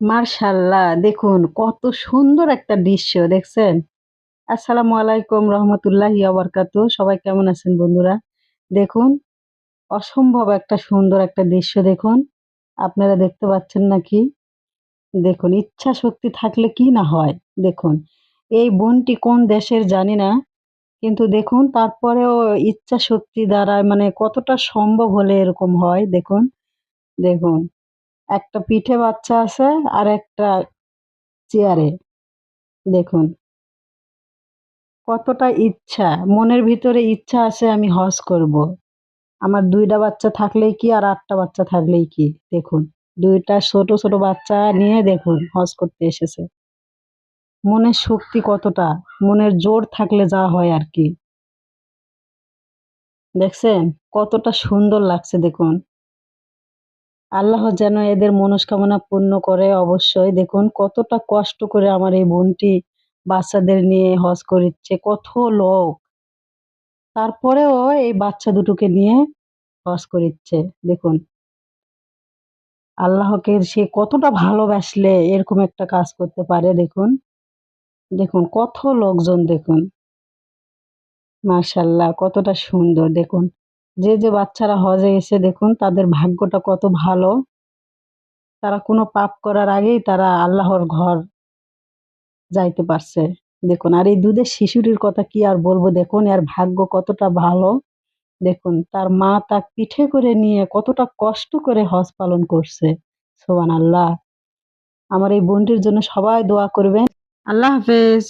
মার্শাল্লাহ, দেখুন কত সুন্দর একটা দৃশ্য, দেখছেন? আসসালামু আলাইকুম রহমতুল্লাহি আবরকাতু সবাই কেমন আছেন বন্ধুরা? দেখুন, অসম্ভব একটা সুন্দর একটা দৃশ্য, দেখুন। আপনারা দেখতে পাচ্ছেন নাকি? দেখুন, ইচ্ছা শক্তি থাকলে কি না হয়, দেখুন। এই বনটি কোন দেশের জানি না, কিন্তু দেখুন, তারপরেও ইচ্ছা শক্তি দ্বারা মানে কতটা সম্ভব হলে এরকম হয়, দেখুন। দেখুন একটা পিঠে বাচ্চা আছে আর একটা চেয়ারে। দেখুন। কতটা ইচ্ছা, মনের ভিতরে ইচ্ছা আছে আমি হজ করব। আমার দুইটা বাচ্চা থাকলেই কি আর আটটা বাচ্চা থাকলেই কি? দেখুন। দুইটা ছোট ছোট বাচ্চা নিয়ে দেখুন হজ করতে এসেছে। মনের শক্তি কতটা, মনের জোর থাকলে যা হয় আর কি। দেখছেন? কতটা সুন্দর লাগছে দেখুন। আল্লাহ যেন এদের মনস্কামনা পূর্ণ করে অবশ্যই। দেখুন, কতটা কষ্ট করে আমার এই বোনটি বাচ্চাদের নিয়ে হজ করিচ্ছে, কত লোক। তারপরেও এই বাচ্চা দুটোকে নিয়ে হজ করিচ্ছে, দেখুন। আল্লাহকে সে কতটা ভালোবাসলে এরকম একটা কাজ করতে পারে, দেখুন। দেখুন, কত লোকজন, দেখুন। মার্শাল্লাহ কতটা সুন্দর, দেখুন। যে যে বাচ্চারা হজে এসে দেখুন, তাদের ভাগ্যটা কত ভালো। তারা কোনো পাপ করার আগেই তারা আল্লাহর ঘর যাইতে পারছে। দেখুন, আর এই দুধের শিশুটির কথা কি আর বলব? দেখুন, এর ভাগ্য কতটা ভালো। দেখুন, তার মা তার পিঠে করে নিয়ে কতটা কষ্ট করে হজ পালন করছে। সোবান আল্লাহ আমার এই বোনটির জন্য সবাই দোয়া করবেন। আল্লাহ হাফেজ।